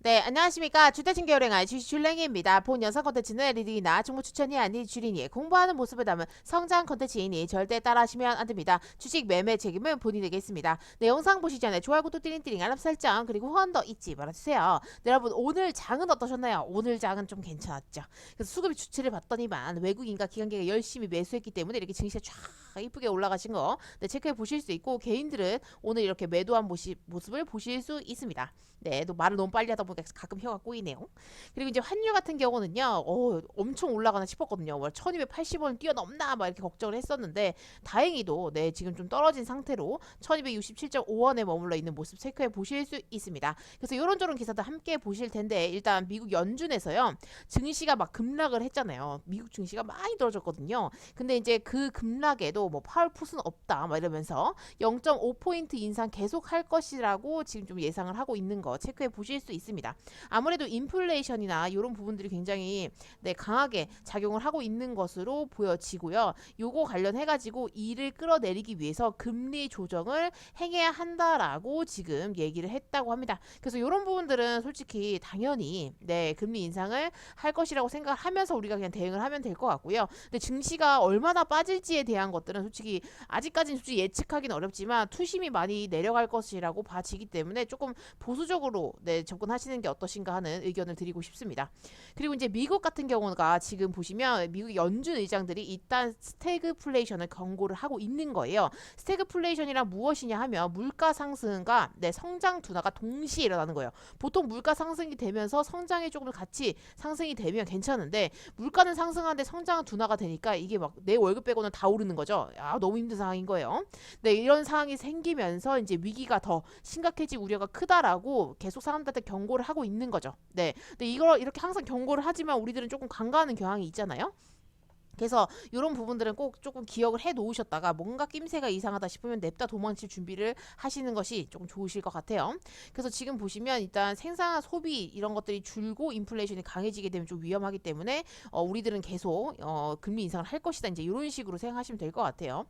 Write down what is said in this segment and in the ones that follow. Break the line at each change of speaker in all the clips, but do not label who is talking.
네, 안녕하십니까. 주택신계 요령할 주식 줄랭이입니다. 본 영상 컨텐츠는 리딩이나 정보 추천이 아닌 주린이의 공부하는 모습을 담은 성장 컨텐츠이니 절대 따라하시면 안 됩니다. 주식 매매 책임은 본인에게 있습니다. 네, 영상 보시기 전에 좋아요, 구독, 띠링띠링, 알람 설정, 그리고 후원 더 잊지 말아주세요. 네, 여러분, 오늘 장은 어떠셨나요? 오늘 장은 좀 괜찮았죠. 그래서 수급이 주치를 봤더니만 외국인과 기관계가 열심히 매수했기 때문에 이렇게 증시가 쫙 이쁘게 올라가신 거 네, 체크해 보실 수 있고 개인들은 오늘 이렇게 매도한 모시, 모습을 보실 수 있습니다. 네, 또 말을 너무 빨리 하다 보니까 가끔 혀가 꼬이네요. 그리고 이제 환율 같은 경우는요, 어, 엄청 올라가나 싶었거든요. 뭐 1280원 뛰어넘나 막 이렇게 걱정을 했었는데 다행히도 네, 지금 좀 떨어진 상태로 1267.5원에 머물러 있는 모습 체크해 보실 수 있습니다. 그래서 이런저런 기사도 함께 보실 텐데 일단 미국 연준에서요, 증시가 막 급락을 했잖아요. 미국 증시가 많이 떨어졌거든요. 근데 이제 그 급락에도 뭐 파월 풋은 없다 막 이러면서 0.5포인트 인상 계속 할 것이라고 지금 좀 예상을 하고 있는 거 체크해 보실 수 있습니다. 아무래도 인플레이션이나 이런 부분들이 굉장히 네, 강하게 작용을 하고 있는 것으로 보여지고요. 요거 관련해 가지고 이를 끌어내리기 위해서 금리 조정을 행해야 한다라고 지금 얘기를 했다고 합니다. 그래서 이런 부분들은 솔직히 당연히 네, 금리 인상을 할 것이라고 생각을 하면서 우리가 그냥 대응을 하면 될 것 같고요. 근데 증시가 얼마나 빠질지에 대한 것들은 솔직히 아직까지는 솔직히 예측하기는 어렵지만 투심이 많이 내려갈 것이라고 봐지기 때문에 조금 보수적으로 네, 접근하시는 게 어떠신가 하는 의견을 드리고 싶습니다. 그리고 이제 미국 같은 경우가 지금 보시면 미국 연준 의장들이 일단 스태그플레이션을 경고를 하고 있는 거예요. 스태그플레이션이란 무엇이냐 하면 물가 상승과 네, 성장 둔화가 동시에 일어나는 거예요. 보통 물가 상승이 되면서 성장이 조금 같이 상승이 되면 괜찮은데 물가는 상승하는데 성장은 둔화가 되니까 이게 막 내 월급 빼고는 다 오르는 거죠. 아, 너무 힘든 상황인 거예요. 네, 이런 상황이 생기면서 이제 위기가 더 심각해질 우려가 크다라고 계속 사람들한테 경고를 하고 있는 거죠. 네. 근데 이걸 이렇게 항상 경고를 하지만 우리들은 조금 간과하는 경향이 있잖아요. 그래서 이런 부분들은 꼭 조금 기억을 해 놓으셨다가 뭔가 낌새가 이상하다 싶으면 냅다 도망칠 준비를 하시는 것이 조금 좋으실 것 같아요. 그래서 지금 보시면 일단 생산 소비 이런 것들이 줄고 인플레이션이 강해지게 되면 좀 위험하기 때문에 어, 우리들은 계속 어, 금리 인상을 할 것이다. 이제 이런 식으로 생각하시면 될 것 같아요.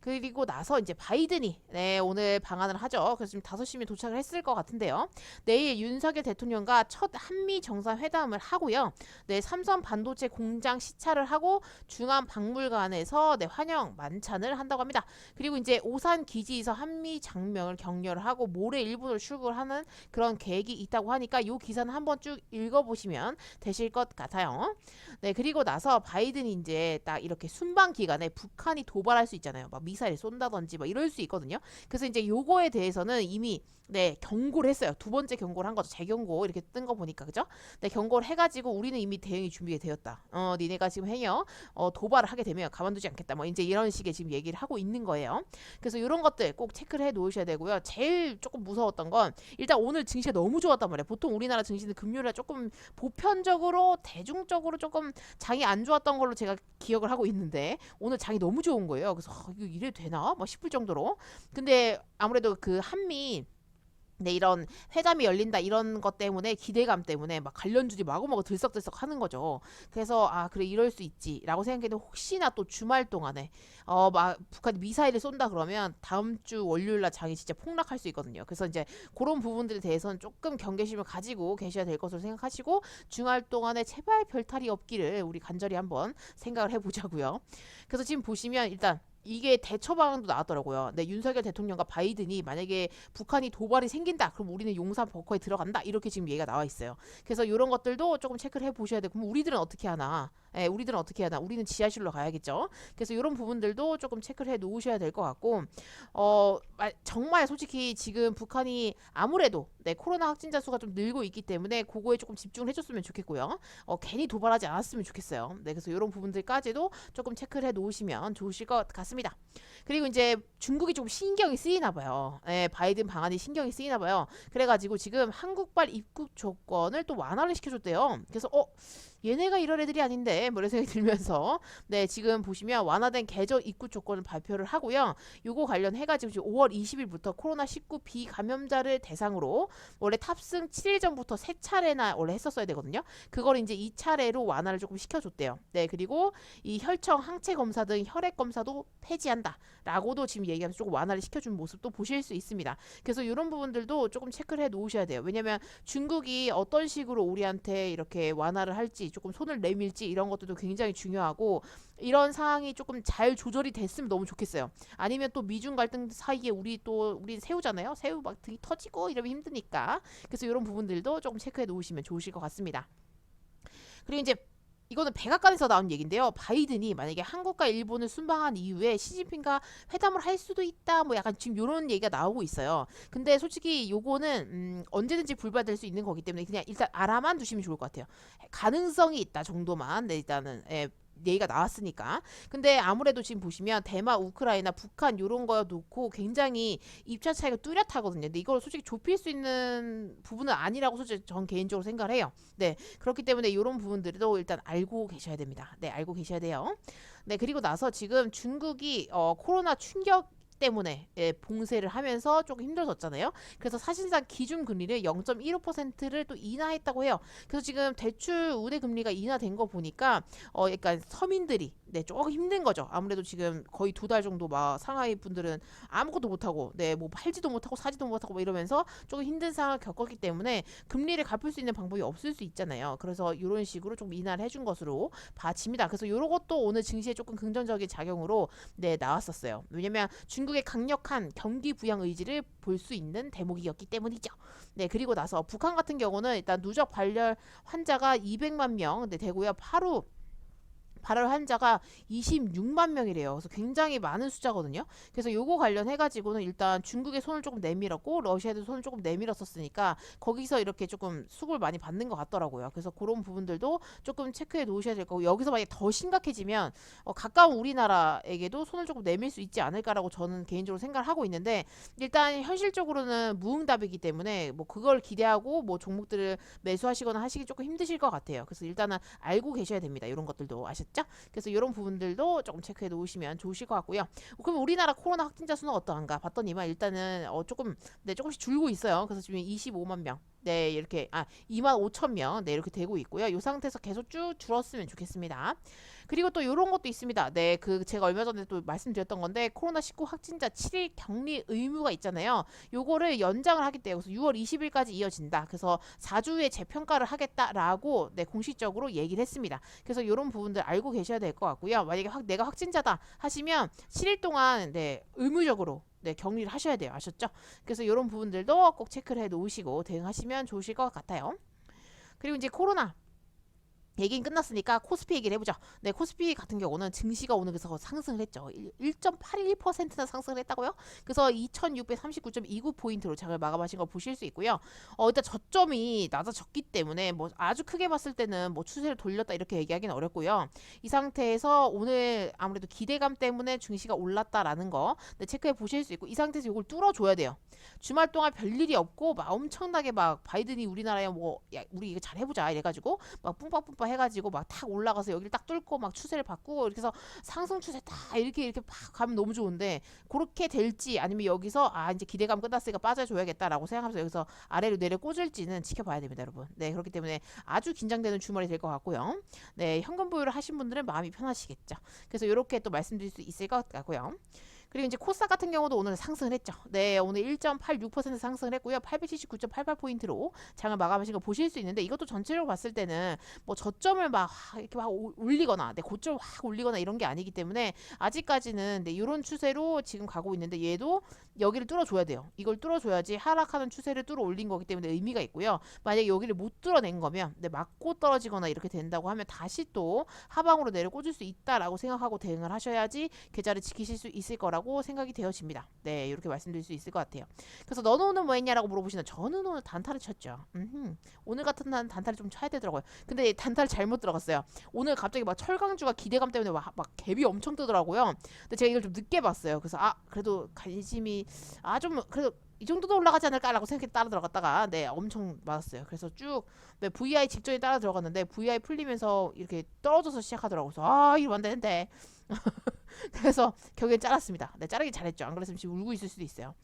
그리고 나서 이제 바이든이 네, 오늘 방한을 하죠. 그래서 지금 5시면 도착을 했을 것 같은데요. 내일 윤석열 대통령과 첫 한미 정상회담을 하고요. 네, 삼성 반도체 공장 시찰을 하고 중앙 박물관에서 네, 환영 만찬을 한다고 합니다. 그리고 이제 오산 기지에서 한미 장명을 격려를 하고 모레 일본으로 출국을 하는 그런 계획이 있다고 하니까 이 기사는 한번 쭉 읽어보시면 되실 것 같아요. 네, 그리고 나서 바이든이 이제 딱 이렇게 순방 기간에 북한이 도발할 수 있잖아요. 막 미사일 쏜다든지 막 이럴 수 있거든요. 그래서 이제 요거에 대해서는 이미 네 경고를 했어요. 두 번째 경고를 한 거죠. 재경고 이렇게 뜬 거 보니까 그죠? 네 경고를 해가지고 우리는 이미 대응이 준비가 되었다. 어 니네가 지금 행여 어, 도발을 하게 되면 가만두지 않겠다. 뭐 이제 이런 식의 지금 얘기를 하고 있는 거예요. 그래서 이런 것들 꼭 체크를 해 놓으셔야 되고요. 제일 조금 무서웠던 건 일단 오늘 증시가 너무 좋았단 말이에요. 보통 우리나라 증시는 금요일에 조금 보편적으로 대중적으로 조금 장이 안 좋았던 걸로 제가 기억을 하고 있는데 오늘 장이 너무 좋은 거예요. 그래서 아, 이거 이래 되나? 막 싶을 정도로. 근데 아무래도 그 한미 네, 이런 회담이 열린다 이런 것 때문에 기대감 때문에 막 관련주들이 마구마구 들썩들썩 하는 거죠. 그래서 아 그래 이럴 수 있지라고 생각했는데 혹시나 또 주말 동안에 어 막 북한이 미사일을 쏜다 그러면 다음 주 월요일 날 장이 진짜 폭락할 수 있거든요. 그래서 이제 그런 부분들에 대해서는 조금 경계심을 가지고 계셔야 될 것으로 생각하시고 주말 동안에 제발 별탈이 없기를 우리 간절히 한번 생각을 해보자고요. 그래서 지금 보시면 일단 이게 대처 방안도 나왔더라고요. 네, 윤석열 대통령과 바이든이 만약에 북한이 도발이 생긴다, 그럼 우리는 용산 벙커에 들어간다. 이렇게 지금 얘기가 나와 있어요. 그래서 이런 것들도 조금 체크를 해 보셔야 되고, 그럼 우리들은 어떻게 하나? 예, 우리들은 어떻게 하나? 우리는 지하실로 가야겠죠. 그래서 이런 부분들도 조금 체크를 해 놓으셔야 될 것 같고, 어, 정말 솔직히 지금 북한이 아무래도 네, 코로나 확진자 수가 좀 늘고 있기 때문에 그거에 조금 집중을 해줬으면 좋겠고요. 어, 괜히 도발하지 않았으면 좋겠어요. 네, 그래서 이런 부분들까지도 조금 체크를 해 놓으시면 좋으실 것 같습니다. 그리고 이제 중국이 좀 신경이 쓰이나 봐요. 네, 바이든 방안이 신경이 쓰이나 봐요. 그래가지고 지금 한국발 입국 조건을 또 완화를 시켜줬대요. 그래서 어 얘네가 이런 애들이 아닌데 뭐 이런 생각이 들면서 네 지금 보시면 완화된 계절 입국 조건을 발표를 하고요. 요거 관련해가지고 지금 5월 20일부터 코로나19 비감염자를 대상으로 원래 탑승 7일 전부터 세 차례나 원래 했었어야 되거든요. 그걸 이제 이 차례로 완화를 조금 시켜줬대요. 네 그리고 이 혈청 항체 검사 등 혈액 검사도 폐지한다라고도 지금 얘기하면서 조금 완화를 시켜준 모습도 보실 수 있습니다. 그래서 이런 부분들도 조금 체크를 해 놓으셔야 돼요. 왜냐면 중국이 어떤 식으로 우리한테 이렇게 완화를 할지 조금 손을 내밀지 이런 것들도 굉장히 중요하고 이런 상황이 조금 잘 조절이 됐으면 너무 좋겠어요. 아니면 또 미중 갈등 사이에 우리 또 우리 새우잖아요. 새우 막 등이 터지고 이러면 힘드니까. 그래서 이런 부분들도 조금 체크해 놓으시면 좋으실 것 같습니다. 그리고 이제 이거는 백악관에서 나온 얘기인데요. 바이든이 만약에 한국과 일본을 순방한 이후에 시진핑과 회담을 할 수도 있다. 뭐 약간 지금 이런 얘기가 나오고 있어요. 근데 솔직히 요거는 음, 언제든지 불발될 수 있는 거기 때문에 그냥 일단 알아만 두시면 좋을 것 같아요. 가능성이 있다 정도만 네, 일단은 예, 얘기가 나왔으니까. 근데 아무래도 지금 보시면 대마, 우크라이나, 북한 요런 거 놓고 굉장히 입장 차이가 뚜렷하거든요. 근데 이걸 솔직히 좁힐 수 있는 부분은 아니라고 솔직히 전 개인적으로 생각을 해요. 네. 그렇기 때문에 이런 부분들도 일단 알고 계셔야 됩니다. 네, 알고 계셔야 돼요. 네, 그리고 나서 지금 중국이 어, 코로나 충격 때문에 예, 봉쇄를 하면서 조금 힘들어졌잖아요. 그래서 사실상 기준 금리를 0.15%를 또 인하했다고 해요. 그래서 지금 대출 우대 금리가 인하된 거 보니까 어 약간 서민들이 네 조금 힘든 거죠. 아무래도 지금 거의 두 달 정도 막 상하이 분들은 아무것도 못 하고 네뭐 팔지도 못하고 사지도 못하고 뭐 이러면서 조금 힘든 상황을 겪었기 때문에 금리를 갚을 수 있는 방법이 없을 수 있잖아요. 그래서 이런 식으로 좀 인하를 해준 것으로 봐집니다. 그래서 이런 것도 오늘 증시에 조금 긍정적인 작용으로 네 나왔었어요. 왜냐면 중국 의 강력한 경기 부양 의지를 볼 수 있는 대목이었기 때문이죠. 네 그리고 나서 북한 같은 경우는 일단 누적 발열 환자가 200만 명 네, 되고요. 하루 발열 환자가 26만 명이래요. 그래서 굉장히 많은 숫자거든요. 그래서 요거 관련해 가지고는 일단 중국의 손을 조금 내밀었고 러시아도 손을 조금 내밀었었으니까 거기서 이렇게 조금 수급을 많이 받는 것 같더라고요. 그래서 그런 부분들도 조금 체크해 놓으셔야 될 거고 여기서 만약 더 심각해지면 어, 가까운 우리나라에게도 손을 조금 내밀 수 있지 않을까라고 저는 개인적으로 생각을 하고 있는데 일단 현실적으로는 무응답이기 때문에 뭐 그걸 기대하고 뭐 종목들을 매수하시거나 하시기 조금 힘드실 것 같아요. 그래서 일단은 알고 계셔야 됩니다. 이런 것들도 아셨 죠? 그래서 이런 부분들도 조금 체크해 놓으시면 좋으실 것 같고요. 그럼 우리나라 코로나 확진자 수는 어떠한가 봤더니만 일단은 어 조금 네 조금씩 줄고 있어요. 그래서 지금 25만 명. 네 이렇게 아 2만 5천 명. 네 이렇게 되고 있고요. 이 상태에서 계속 쭉 줄었으면 좋겠습니다. 그리고 또 이런 것도 있습니다. 네, 그 제가 얼마 전에 또 말씀드렸던 건데 코로나 19 확진자 7일 격리 의무가 있잖아요. 요거를 연장을 하겠대요. 그래서 6월 20일까지 이어진다. 그래서 4주에 재평가를 하겠다라고 네, 공식적으로 얘기를 했습니다. 그래서 이런 부분들 알고 계셔야 될 것 같고요. 만약에 확, 내가 확진자다 하시면 7일 동안 네, 의무적으로 네, 격리를 하셔야 돼요. 아셨죠? 그래서 이런 부분들도 꼭 체크를 해 놓으시고 대응하시면 좋으실 것 같아요. 그리고 이제 코로나 얘기는 끝났으니까 코스피 얘기를 해보죠. 네, 코스피 같은 경우는 증시가 오늘 그래서 상승을 했죠. 1.81%나 상승을 했다고요? 그래서 2639.29포인트로 장을 마감하신 걸 보실 수 있고요. 어, 일단 저점이 낮아졌기 때문에 뭐 아주 크게 봤을 때는 뭐 추세를 돌렸다 이렇게 얘기하기는 어렵고요. 이 상태에서 오늘 아무래도 기대감 때문에 증시가 올랐다라는 거 네, 체크해 보실 수 있고 이 상태에서 이걸 뚫어줘야 돼요. 주말 동안 별일이 없고 막 엄청나게 막 바이든이 우리나라에 뭐 야, 우리 이거 잘 해보자 이래가지고 막 뿜빠뿜빠 해가지고 막 탁 올라가서 여기를 딱 뚫고 막 추세를 바꾸고 이렇게 해서 상승 추세 딱 이렇게 이렇게 팍 가면 너무 좋은데 그렇게 될지 아니면 여기서 아 이제 기대감 끝났으니까 빠져줘야겠다라고 생각하면서 여기서 아래로 내려 꽂을지는 지켜봐야 됩니다 여러분. 네 그렇기 때문에 아주 긴장되는 주말이 될 것 같고요. 네 현금 보유를 하신 분들은 마음이 편하시겠죠. 그래서 이렇게 또 말씀드릴 수 있을 것 같고요 그리고 이제 코스닥 같은 경우도 오늘 상승을 했죠. 네, 오늘 1.86% 상승을 했고요. 879.88포인트로 장을 마감하신 거 보실 수 있는데 이것도 전체적으로 봤을 때는 뭐 저점을 막 이렇게 막 올리거나 네, 고점 확 올리거나 이런 게 아니기 때문에 아직까지는 네, 이런 추세로 지금 가고 있는데 얘도 여기를 뚫어줘야 돼요. 이걸 뚫어줘야지 하락하는 추세를 뚫어 올린 거기 때문에 의미가 있고요. 만약에 여기를 못 뚫어낸 거면 네, 맞고 떨어지거나 이렇게 된다고 하면 다시 또 하방으로 내려 꽂을 수 있다라고 생각하고 대응을 하셔야지 계좌를 지키실 수 있을 거라고 않을까라고 생각이 되어집니다. 네, 이렇게 말씀드릴 수 있을 것 같아요. 그래서 너는 오늘 뭐 했냐라고 물어보시면 저는 오늘 단타를 쳤죠. 음흠. 오늘 같은 날 단타를 좀 쳐야 되더라고요. 근데 단타를 잘못 들어갔어요. 오늘 갑자기 막 철강주가 기대감 때문에 막, 막 갭이 엄청 뜨더라고요. 근데 제가 이걸 좀 늦게 봤어요. 그래서 아 그래도 관심이 아 좀 그래도 이 정도도 올라가지 않을까라고 생각해 따라 들어갔다가 네 엄청 맞았어요. 그래서 쭉 네, VI 직전에 따라 들어갔는데 VI 풀리면서 이렇게 떨어져서 시작하더라고요. 아 이러면 안 되는데 그래서 결국엔 잘랐습니다. 네 자르기 잘했죠. 안 그랬으면 지금 울고 있을 수도 있어요.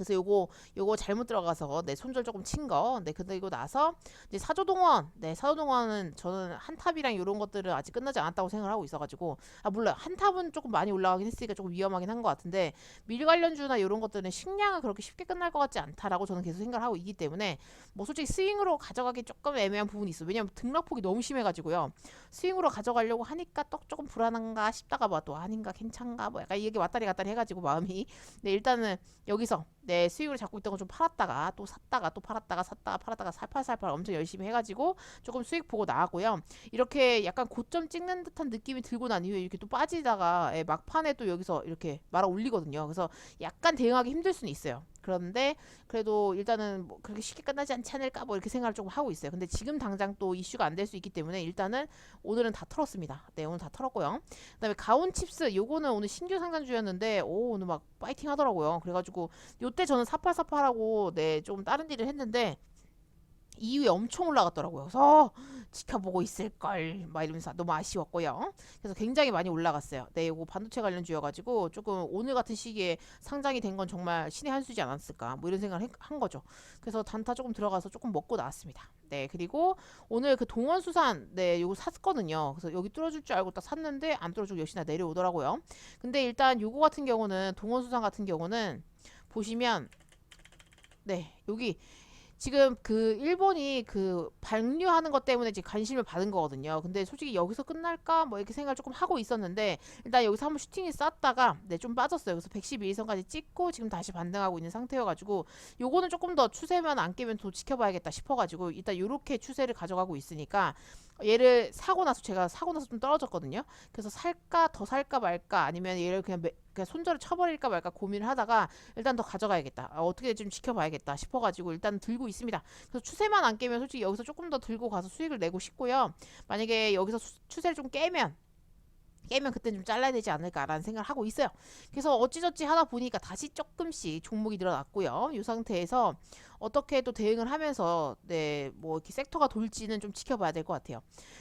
그래서 요거 요거 잘못 들어가서 네 손절 조금 친 거. 네 근데 이거 나서 이제 사조동원. 네 사조동원은 저는 한탑이랑 이런 것들은 아직 끝나지 않았다고 생각을 하고 있어가지고 아요 한탑은 조금 많이 올라가긴 했으니까 조금 위험하긴 한 것 같은데 밀 관련주나 이런 것들은 식량은 그렇게 쉽게 끝날 것 같지 않다라고 저는 계속 생각을 하고 있기 때문에 뭐 솔직히 스윙으로 가져가기 조금 애매한 부분이 있어. 요 왜냐면 등락폭이 너무 심해가지고요. 스윙으로 가져가려고 하니까 또 조금 불안한가 싶다가 봐또 아닌가 괜찮가 뭐 약간 이게 왔다리 갔다리 해가지고 마음이 네 일단은 여기서 네 수익을 잡고 있던 거 좀 팔았다가 또 샀다가 또 팔았다가 샀다가 팔았다가 살팔살팔 엄청 열심히 해가지고 조금 수익 보고 나왔고요. 이렇게 약간 고점 찍는 듯한 느낌이 들고 난 이후에 이렇게 또 빠지다가 예, 막판에 또 여기서 이렇게 말아 올리거든요. 그래서 약간 대응하기 힘들 수는 있어요. 그런데 그래도 일단은 뭐 그렇게 쉽게 끝나지 않지 않을까 뭐 이렇게 생각을 조금 하고 있어요. 근데 지금 당장 또 이슈가 안 될 수 있기 때문에 일단은 오늘은 다 털었습니다. 네 오늘 다 털었고요. 그다음에 가온 칩스 요거는 오늘 신규 상장주였는데 오 오늘 막 파이팅 하더라고요. 그래가지고 요때 저는 사팔사팔하고 네 좀 다른 일을 했는데 이후에 엄청 올라갔더라고요. 그래서 지켜보고 있을걸 막 이러면서 너무 아쉬웠고요. 그래서 굉장히 많이 올라갔어요. 네, 이거 반도체 관련 주여가지고 조금 오늘 같은 시기에 상장이 된 건 정말 신의 한 수지 않았을까 뭐 이런 생각을 해- 한 거죠. 그래서 단타 조금 들어가서 조금 먹고 나왔습니다. 네, 그리고 오늘 그 동원수산 네 요거 샀거든요. 그래서 여기 뚫어줄 줄 알고 딱 샀는데 안 뚫어주고 역시나 내려오더라고요. 근데 일단 요거 같은 경우는 동원수산 같은 경우는 보시면 네 여기 지금 그 일본이 그 반류하는 것 때문에 지금 관심을 받은 거거든요. 근데 솔직히 여기서 끝날까 뭐 이렇게 생각을 조금 하고 있었는데 일단 여기서 한번 슈팅이 쌌다가 네 좀 빠졌어요. 그래서 112선까지 찍고 지금 다시 반등하고 있는 상태여가지고 요거는 조금 더 추세만 안 깨면 더 지켜봐야겠다 싶어가지고 일단 요렇게 추세를 가져가고 있으니까 얘를 사고 나서 제가 사고 나서 좀 떨어졌거든요. 그래서 살까 더 살까 말까 아니면 얘를 그냥, 매, 그냥 손절을 쳐버릴까 말까 고민을 하다가 일단 더 가져가야겠다. 아, 어떻게 좀 지켜봐야겠다 싶어가지고 일단 들고 있습니다. 그래서 추세만 안 깨면 솔직히 여기서 조금 더 들고 가서 수익을 내고 싶고요. 만약에 여기서 수- 추세를 좀 깨면 깨면 그때 좀 잘라야 되지 않을까라는 생각을 하고 있어요. 그래서 어찌저찌 하다 보니까 다시 조금씩 종목이 늘어났고요. 이 상태에서 어떻게 또 대응을 하면서 네 뭐 이렇게 섹터가 돌지는 좀 지켜봐야 될 것 같아요.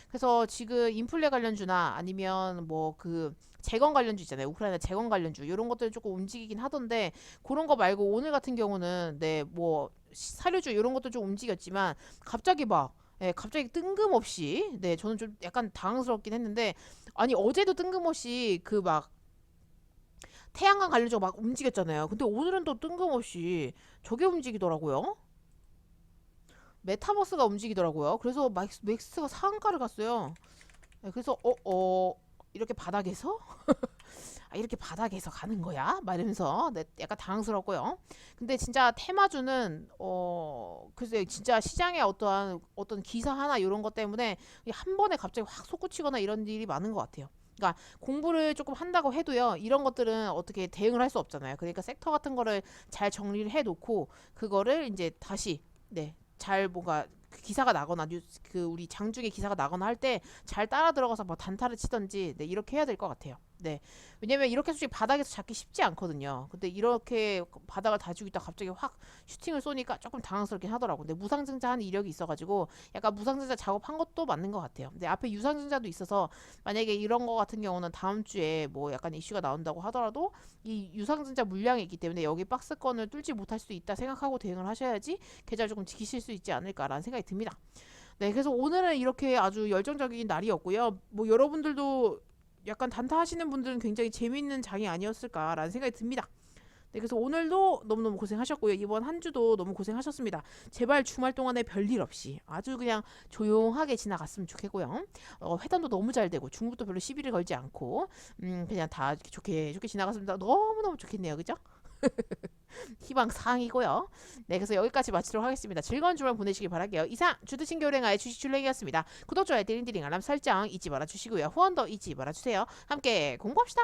그래서 지금 인플레 관련주나 아니면 뭐 그 재건 관련주 있잖아요. 우크라이나 재건 관련주 이런 것들 조금 움직이긴 하던데 그런 거 말고 오늘 같은 경우는 네 뭐 사료주 이런 것도 좀 움직였지만 갑자기 막 예, 갑자기 뜬금없이 네 저는 좀 약간 당황스럽긴 했는데 아니 어제도 뜬금없이 그 막 태양광 관련주가 막 움직였잖아요. 근데 오늘은 또 뜬금없이 저게 움직이더라고요. 메타버스가 움직이더라고요. 그래서 맥스, 맥스가 상한가를 갔어요. 네, 그래서 어, 어, 이렇게 바닥에서? 아, 이렇게 바닥에서 가는 거야? 막 이러면서 네, 약간 당황스럽고요. 근데 진짜 테마주는 어, 글쎄 진짜 시장에 어떠한 어떤 기사 하나 이런 것 때문에 한 번에 갑자기 확 솟구치거나 이런 일이 많은 것 같아요. 그러니까 공부를 조금 한다고 해도요 이런 것들은 어떻게 대응을 할 수 없잖아요. 그러니까 섹터 같은 거를 잘 정리를 해놓고 그거를 이제 다시 네잘 뭔가 그 기사가 나거나 뉴스 그 우리 장중에 기사가 나거나 할 때 잘 따라 들어가서 뭐 단타를 치던지 네 이렇게 해야 될 것 같아요. 네 왜냐면 이렇게 솔직히 바닥에서 잡기 쉽지 않거든요. 근데 이렇게 바닥을 다지고 있다 갑자기 확 슈팅을 쏘니까 조금 당황스럽긴 하더라고. 근데 무상증자 한 이력이 있어가지고 약간 무상증자 작업한 것도 맞는 것 같아요. 근데 앞에 유상증자도 있어서 만약에 이런 거 같은 경우는 다음 주에 뭐 약간 이슈가 나온다고 하더라도 이 유상증자 물량이 있기 때문에 여기 박스권을 뚫지 못할 수도 있다 생각하고 대응을 하셔야지 계좌를 조금 지키실 수 있지 않을까라는 생각이 듭니다. 네, 그래서 오늘은 이렇게 아주 열정적인 날이었고요. 뭐 여러분들도 약간 단타 하시는 분들은 굉장히 재미있는 장이 아니었을까라는 생각이 듭니다. 네, 그래서 오늘도 너무너무 고생하셨고요. 이번 한 주도 너무 고생하셨습니다. 제발 주말 동안에 별일 없이 아주 그냥 조용하게 지나갔으면 좋겠고요. 어, 회담도 너무 잘 되고 중국도 별로 시비를 걸지 않고 음, 그냥 다 좋게 좋게 지나갔으면 너무너무 좋겠네요. 그죠? 희망 사항이고요. 네, 그래서 여기까지 마치도록 하겠습니다. 즐거운 주말 보내시길 바랄게요. 이상 주드신 교랭아의 주식 줄랭이었습니다. 구독, 좋아요, 띠링띠링 알람 설정 잊지 말아주시고요. 후원도 잊지 말아주세요. 함께 공부합시다.